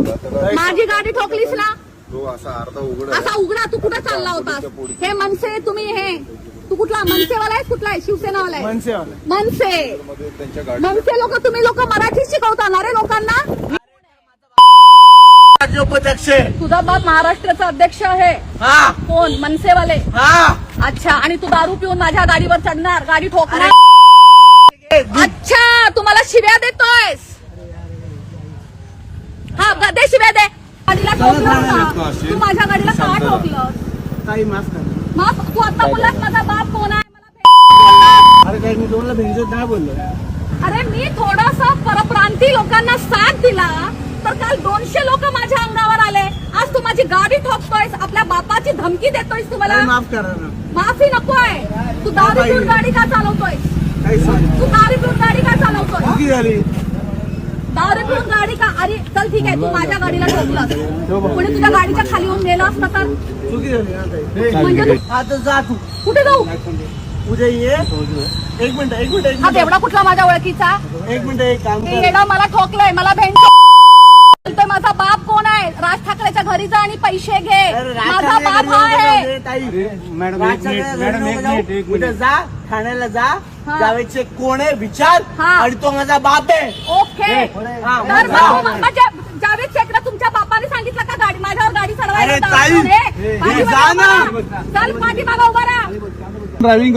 माझी गाडी ठोकलीस ना? तो असा अर्धा उघड. असा उघडा तू कुठं चालला होतास? हे मनसे तुम्ही हे. तू कुठला मनसेवाला आहे कुठला आहे? शिवसेनावाला आहे मनसेवाला. मनसे. मध्ये त्यांच्या गाडी मनसे लोक तुम्ही लोक मराठी शिकवता ना रे लोकांना? तुझा बाप महाराष्ट्राचा अध्यक्ष आहे. हा. कोण? मनसेवाले. हा. अच्छा आणि तू दारू पिऊन माझ्या गाडीवर चढणार? गाडी ठोकणार? अच्छा तुम्हाला शिव्या देतोयस हा ग- दे शिव्या दे गाडीला ठोकलं का? तू माझ्या गाडीला का ठोकलं? ताई माफ करा. मग तू आता बोललास माझा बाप कोण आहे? मला भेट बोललास. अरे काही मी तुम्हाला भेंजत नाही बोललो. अरे मी थोडासा परप्रांती लोकांना साथ दिला तर काल दोनशे लोक माझ्या अंगावर आले. आज तू माझी गाडी ठोकतोयस आपल्या बापाची धमकी देतोयस तू मला. ताई, माफ करा ना. माफी नकोय. तू दारू. पिऊन गाडी का चालवतोय काही सांग तू दारू पिऊन गाडी का चालवतोय चुकी झाली दारू पिऊन गाडी का अरे चल ठीक आहे तू माझ्या गाडीला ठोकलं. कोणी तुझ्या गाडीच्या खाली येऊन गेलं असतं तर? म्हणजे तू आता जा तू. कुठे जाऊ? उद्या ये. एक मिनिट एक मिनिट एक हा मिनिट. तेवढा कुठला माझ्या ओळखीचा? एक मिनिट एक काम हे कर. येडा मला ठोकलंय मला भेंड बोलतोय माझा बाप कोण आहे? राज ठाकरेच्या घरी जा आणि पैसे घे. अरे, राज माझा ठाकरे बाप घरी हा नको आहे. जाऊ दे, ताई. मॅडम, राज एक ठाकरे मिनिट, घरी मॅडम, नको एक जाऊ. मिनिट, एक उद्या मिनिट. जा ठाण्याला जा. हा. जावेदचे कोण आहे? विचार. हा. आणि तो माझा बाप आहे. ओके. हा, तर जा. मग म्हणजे ड्रायव्हिंग